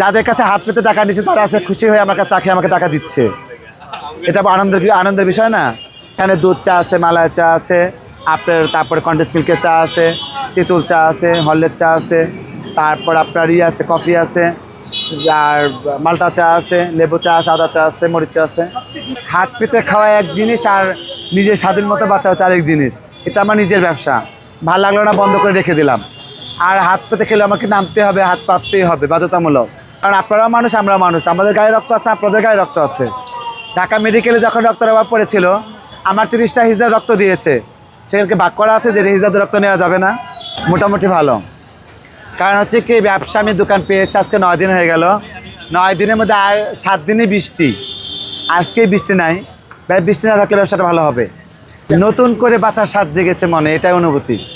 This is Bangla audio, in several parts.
যাদের কাছে হাত পেতে টাকা নিচ্ছে তারা আছে খুশি হয়ে আমার কাছে চা খেয়ে আমাকে টাকা দিচ্ছে। এটা আনন্দের আনন্দের বিষয় না? এখানে দুধ চা আছে, মালাই চা আছে, আপনার তারপরে কন্ডেস মিল্কের চা আছে, তেঁতুল চা আছে হলের চা আছে, তারপর আপনার ইয়ে আছে, কফি আছে, আর মালটা চা আছে, লেবু চা আছে, আদা চা আছে, মরিচ চা আছে। হাত পেতে খাওয়া এক জিনিস আর নিজের স্বাধীন মতো বাঁচা হচ্ছে আরেক জিনিস। এটা আমার নিজের ব্যবসা। ভালো লাগল না, বন্ধ করে রেখে দিলাম। আর হাত পেতে খেলে আমাকে নামতে হবে, হাত পাততেই হবে, বাধ্যতামূলক। কারণ আপনারাও মানুষ, আমরাও মানুষ। আমাদের গায়ে রক্ত আছে, আপনাদের গায়ে রক্ত আছে। ঢাকা মেডিকেলে যখন রক্তের অভাব পড়েছিল, আমার তিরিশটা হিজড়া রক্ত দিয়েছে। সেখানে ভাগ করা আছে যে হিজড়াদের রক্ত নেওয়া যাবে না? মোটামুটি ভালো। কারণ হচ্ছে কি, ব্যবসা আমি দোকান পেয়েছি, আজকে নয় দিন হয়ে গেল। নয় দিনের মধ্যে আর সাত দিনে বৃষ্টি। আজকে বৃষ্টি নাই। বৃষ্টি না থাকলে ব্যবসাটা ভালো হবে। নতুন করে বাঁচার স্বাদ জেগেছে মনে, এটাই অনুভূতি।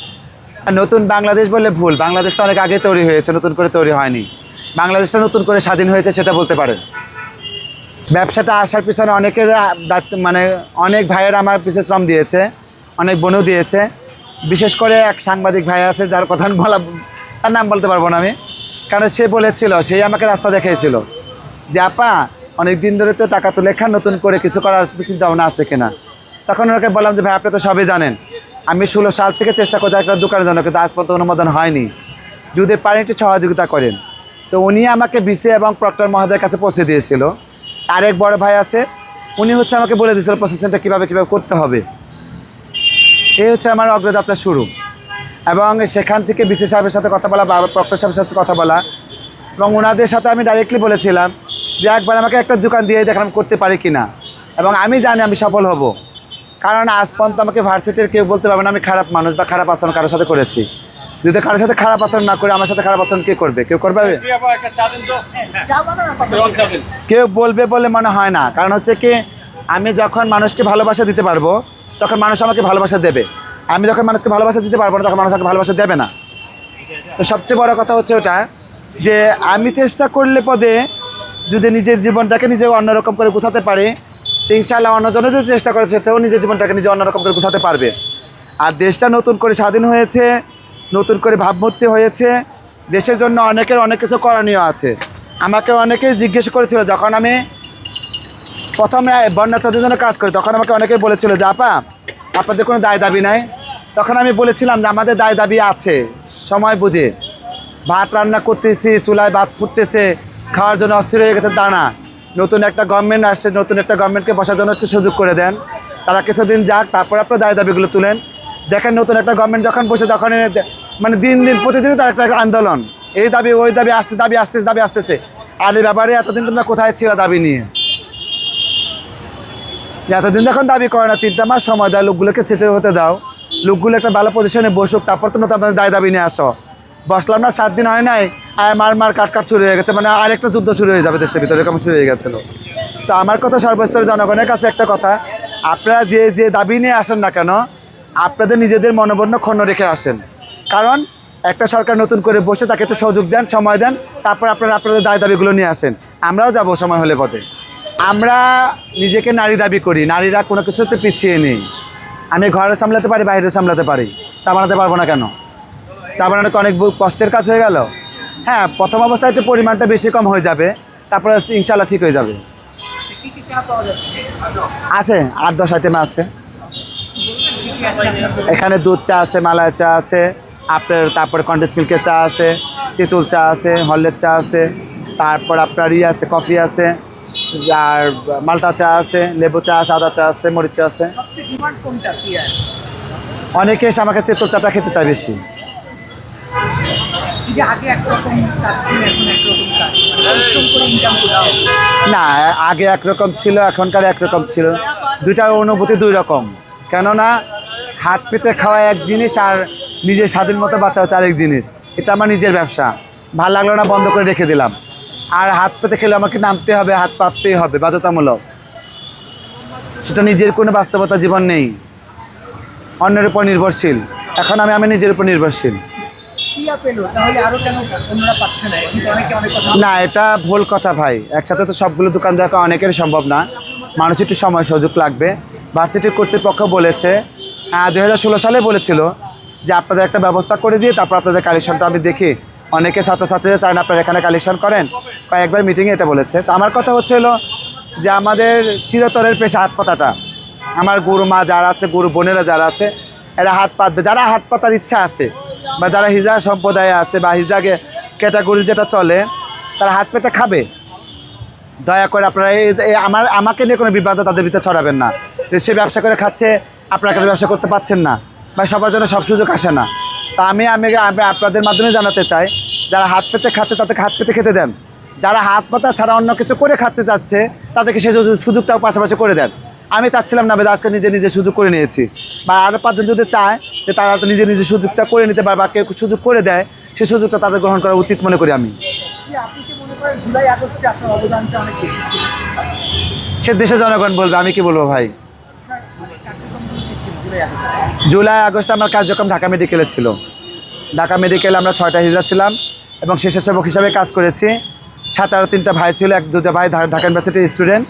নতুন বাংলাদেশ বললে ভুল। বাংলাদেশ তো অনেক আগে তৈরি হয়েছে, নতুন করে তৈরি হয়নি। বাংলাদেশটা নতুন করে স্বাধীন হয়েছে সেটা বলতে পারেন। ব্যবসাটা আসার পিছনে অনেকের মানে অনেক ভাইয়ের আমার পিছিয়ে শ্রম দিয়েছে, অনেক বোনও দিয়েছে। বিশেষ করে এক সাংবাদিক ভাই আছে, যার কথা বলা, তার নাম বলতে পারব না আমি। কারণ সে বলেছিল সেই আমাকে রাস্তা দেখিয়েছিল যে, আপা অনেক দিন ধরে তো টাকা তুলে খান, নতুন করে কিছু করার চিন্তা ভাবনা আছে কিনা? তখন ওনাকে বললাম যে, ভাই, আপনি তো সবই জানেন। আমি ষোলো সাল থেকে চেষ্টা করছি একটা দোকানের জন্য, কিন্তু আজ পর্যন্ত অনুমোদন হয়নি। যদি পারেন একটু সহযোগিতা করেন। তো উনি আমাকে বিসি এবং প্রক্টর মহোদয়ের কাছে পৌঁছে দিয়েছিল। আরেক বড় ভাই আছে, উনি হচ্ছে আমাকে বলে দিয়েছিল প্রসেসিংটা কীভাবে কীভাবে করতে হবে। এই হচ্ছে আমার অগ্রযাত্রা শুরু। এবং সেখান থেকে বিসি সাহেবের সাথে কথা বলা বা প্রক্টর সাহেবের সাথে কথা বলা। এবং ওনাদের সাথে আমি ডাইরেক্টলি বলেছিলাম যে একবার আমাকে একটা দোকান দিয়ে দেখান আমি করতে পারি কি না এবং আমি জানি আমি সফল হব। কারণ আজ পর্যন্ত আমাকে ভার্সিটির কেউ বলতে পারবে না আমি খারাপ মানুষ বা খারাপ আচরণ কারোর সাথে করেছি। যদি কারোর সাথে খারাপ আচরণ না করে আমার সাথে খারাপ আচরণ কে করবে? কেউ করবে? কেউ বলবে বলে মনে হয় না। কারণ হচ্ছে কি আমি যখন মানুষকে ভালোবাসা দিতে পারব তখন মানুষ আমাকে ভালোবাসা দেবে। আমি যখন মানুষকে ভালোবাসা দিতে পারব না তখন মানুষ আমাকে ভালোবাসা দেবে না। তো সবচেয়ে বড় কথা হচ্ছে ওটা যে আমি চেষ্টা করলে পদে যদি নিজের জীবনটাকে নিজে অন্যরকম করে গুছাতে পারে তো ইনশাআল্লাহ অন্যজনে যদি চেষ্টা করে, সেটাও নিজের জীবনটাকে নিজে অন্যরকম করে গুছাতে পারবে। আর দেশটা নতুন করে স্বাধীন হয়েছে, নতুন করে ভাবমূর্তি হয়েছে, দেশের জন্য অনেকের অনেক কিছু করণীয় আছে। আমাকে অনেকে জিজ্ঞেস করেছিল, যখন আমি প্রথমে বন্যার্থদের জন্য কাজ করি, তখন আমাকে অনেকেই বলেছিল যে, আপা, আপনাদের কোনো দায় দাবি নাই? তখন আমি বলেছিলাম যে, আমাদের দায় দাবি আছে, সময় বুঝে। ভাত রান্না করতেছি, চুলায় ভাত ফুটতেছে, খাওয়ার জন্য অস্থির হয়ে গেছে তা না। নতুন একটা গভর্নমেন্ট আসছে, নতুন একটা গভর্নমেন্টকে বসার জন্য একটু সুযোগ করে দেন। তারা কিছুদিন যাক, তারপর আপনার দায় দাবিগুলো তুলেন। দেখেন নতুন একটা গভর্নমেন্ট যখন বসে, তখন মানে দিন দিন, প্রতিদিনই তার একটা আন্দোলন। এই দাবি, ওই দাবি আসছে, দাবি আসতেছে দাবি আসতেছে। আর এই ব্যাপারে এতদিন তোমরা কোথায় ছিল দাবি নিয়ে? এতদিন যখন দাবি করে না, তিনটা মাস সময় দেয় লোকগুলোকে সেটেল হতে দাও। লোকগুলো একটা ভালো পজিশনে বসুক, তারপর তো নতুন আপনাদের দায় দাবি নিয়ে আসো। বসলাম না, সাত দিন হয় নাই, আর মার মার কাট কাট শুরু হয়ে গেছে মানে আরেকটা যুদ্ধ শুরু হয়ে যাবে দেশের ভিতরে, এরকম শুরু হয়ে গেছিল। তো আমার কথা সর্বস্তরের জনগণের কাছে একটা কথা, আপনারা যে যে দাবি নিয়ে আসেন না কেন, আপনাদের নিজেদের মনোবন্য ক্ষণ রেখে আসেন। কারণ একটা সরকার নতুন করে বসে তাকে একটু সুযোগ দেন, সময় দেন, তারপর আপনারা আপনাদের দায় দাবিগুলো নিয়ে আসেন। আমরাও যাব সময় হলে পথে। আমরা নিজেকে নারী দাবি করি, নারীরা কোনো কিছুতে পিছিয়ে নেই। আমি ঘরে সামলাতে পারি, বাইরে সামলাতে পারি বানাতে পারব না কেন? চা বানানো অনেক কষ্টের কাজ হয়ে গেল। হ্যাঁ প্রথম অবস্থায় একটু পরিমাণটা বেশি কম হয়ে যাবে তারপরে ইনশাল্লাহ ঠিক হয়ে যাবে। আছে আট দশ আইটেম আছে। এখানে দুধ চা আছে মালাই চা আছে আপনার তারপরে কন্ডেন্স মিল্কের চা আছে তেঁতুল চা আছে হলের চা আছে তারপর আপনার ইয়ে আছে কফি আছে আর মালটা চা আছে লেবু চা আছে আদা চা আছে মরিচ চা আছে। অনেকে এসে আমার কাছে তেঁতুল চাটা খেতে চায় বেশি। যে আগে একরকম কাজ ছিল, এখন একরকম না, আগে একরকম ছিল, এখনকার একরকম ছিল। দুইটার অনুভূতি দুই রকম। কেননা, হাত পেতে খাওয়া এক জিনিস আর নিজের স্বাধীন মতো বাঁচা হচ্ছে আরেক জিনিস। এটা আমার নিজের ব্যবসা। ভালো লাগল না, বন্ধ করে রেখে দিলাম। আর হাত পেতে খেলে আমাকে নামতে হবে, হাত পাততেই হবে, বাধ্যতামূলক। সেটা নিজের কোনো বাস্তবতা জীবন নেই। অন্যের উপর নির্ভরশীল। এখন আমি আমি নিজের উপর নির্ভরশীল। না? এটা ভুল কথা ভাই। একসাথে তো সবগুলো দোকান দেখা অনেকের সম্ভব না। মানুষ একটু সময়, সুযোগ লাগবে। ভার্সিটি কর্তৃপক্ষ বলেছে দু হাজার ষোলো সালে বলেছিল যে আপনাদের একটা ব্যবস্থা করে দিয়ে তারপর আপনাদের কালেকশনটা আমি দেখি। অনেকে ছাত্রছাত্রীরা চান আপনারা এখানে কালেকশন করেন। কয়েকবার মিটিংয়ে এটা বলেছে। তো আমার কথা হচ্ছে হলো যে আমাদের চিরতরের পেশা হাত পাতাটা আমার গুরু মা যারা আছে গুরু বোনেরা যারা আছে, এরা হাত পাতবে। যারা হাত পাতার ইচ্ছা আছে বা যারা হিজা সম্প্রদায়ে আছে বা হিজাকে ক্যাটাগরি যেটা চলে, তারা হাত পেতে খাবে। দয়া করে আপনারা এই- আমার আমাকে নিয়ে কোনো বিভ্রান্ত তাদের ভিতরে ছড়াবেন না। যে সে ব্যবসা করে খাচ্ছে, আপনারা কেন ব্যবসা করতে পারছেন না? বা সবার জন্য সব সুযোগ আসে না। তা আমি আমি আপনাদের মাধ্যমে জানাতে চাই, যারা হাত পেতে খাচ্ছে, তাদেরকে হাত পেতে খেতে দেন। যারা হাত পাতা ছাড়া অন্য কিছু করে খাতে চাচ্ছে তাদেরকে সে সুযোগ- সুযোগটাও পাশাপাশি করে দেন। আমি চাচ্ছিলাম না আজকে নিজে নিজে সুযোগ করে নিয়েছি। বা আরও পাঁচজন যদি চায় যে তারা তো নিজে নিজে সুযোগটা করে নিতে পারে বা কেউ সুযোগ করে দেয় সে সুযোগটা তাদের গ্রহণ করা উচিত মনে করি আমি। সে দেশের জনগণ বলবে আমি কি বলব ভাই? জুলাই আগস্টে আমার কার্যক্রম ঢাকা মেডিকেলে ছিল। ঢাকা মেডিকেলে আমরা ছয়টা হিজড়া ছিলাম এবং স্বেচ্ছাসেবক হিসাবে কাজ করেছি। সাত আরও তিনটা ভাই ছিল এক দুটো ভাই ঢাকা ইউনিভার্সিটির স্টুডেন্ট।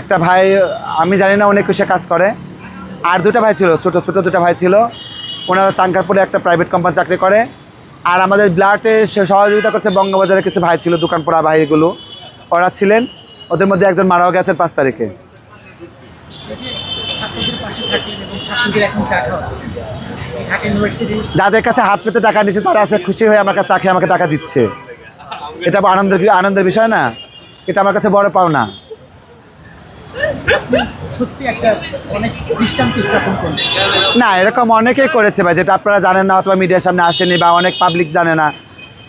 একটা ভাই, আমি জানি না অনেক সে কাজ করে। আর দুটো ভাই ছিল, ছোট ছোট দুটো ভাই ছিল। ওনারা চাঙ্কারপুরে একটা প্রাইভেট কোম্পানি চাকরি করে। আর আমাদের ব্লাডে সহযোগিতা করছে বঙ্গবাজারে কিছু ভাই ছিল দোকান পোড়া ভাই এগুলো ওরা ছিলেন। ওদের মধ্যে একজন মারাও গেছেন পাঁচ তারিখে। যাদের কাছে হাত পেতে টাকা নিচ্ছে তারা আছে খুশি হয়ে আমার কাছে চাকরি আমাকে টাকা দিচ্ছে। এটা আনন্দের আনন্দের বিষয় না। এটা আমার কাছে বড় পাওনা। না, এরকম অনেকেই করেছে ভাই, যেটা আপনারা জানেন না অথবা মিডিয়ার সামনে আসেনি বা অনেক পাবলিক জানে না।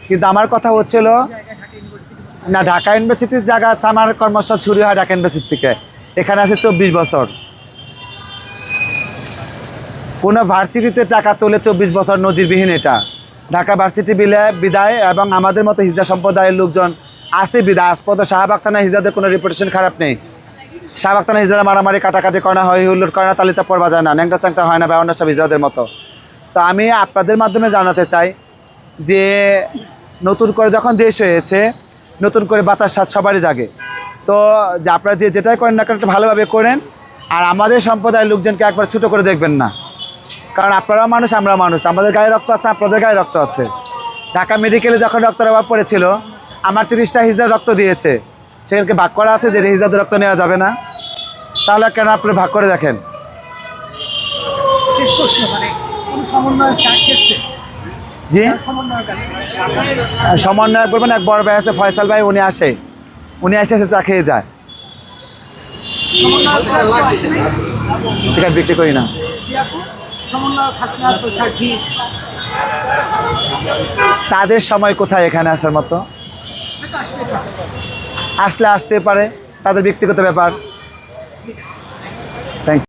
কিন্তু আমার কথা হচ্ছিল, না, ঢাকা ইউনিভার্সিটির জায়গা আছে, আমার কর্মস্থল শুরু হয় ঢাকা ইউনিভার্সিটি থেকে। এখানে আছে চব্বিশ বছর। কোনো ভার্সিটিতে টাকা তোলে চব্বিশ বছর নজিরবিহীন এটা। ঢাকা ভার্সিটি বিলে বিদায় এবং আমাদের মতো হিজা সম্প্রদায়ের লোকজন আছে বিদায়। আস্পদ শাহবাগ থানা হিজাদের কোনো রেপুটেশন খারাপ নেই। শাহবাগ থানা হিজারা মারামারি কাটাকাটি করে না হয় হুল্লোর করে না তালিতা পড়বা যায় না ন্যাংটা চ্যাংটা হয় না ব্যবহার সব হিজাদের মতো। তো আমি আপনাদের মাধ্যমে জানাতে চাই যে নতুন করে যখন দেশ হয়েছে, নতুন করে বাতাস স্বাদ সবারই জাগে। তো যে আপনারা যে যেটাই করেন না কেন, একটু ভালোভাবে করেন, আর আমাদের সম্প্রদায়ের লোকজনকে একবার ছোটো করে দেখবেন না। কারণ আপনারাও মানুষ আমরা মানুষ। আমাদের গায়ে রক্ত আছে, আপনাদের গায়ে রক্ত আছে। ঢাকা মেডিকেলে যখন রক্তের অভাব পড়েছিল, আমার তিরিশটা হিজার রক্ত দিয়েছে। সেখানকে ভাগ করা আছে যে হিজাদের রক্ত নেওয়া যাবে না? তাহলে কেন আপনি ভাগ করে দেখেন? শেষ প্রশ্ন মানে কোন সমন্বয় খেয়েছে? জি? সমন্বয়ের বলবেন এক বড় ভাই আছে ফয়সাল ভাই উনি আসে। উনি এসে এসে চা খেয়ে যায়। সমন্বয় সিগারেট বিক্রি করি না। সমন্বয় তাদের সময় কোথায় এখানে আসার মতো? আসলে আসতে পারে তাদের ব্যক্তিগত ব্যাপার।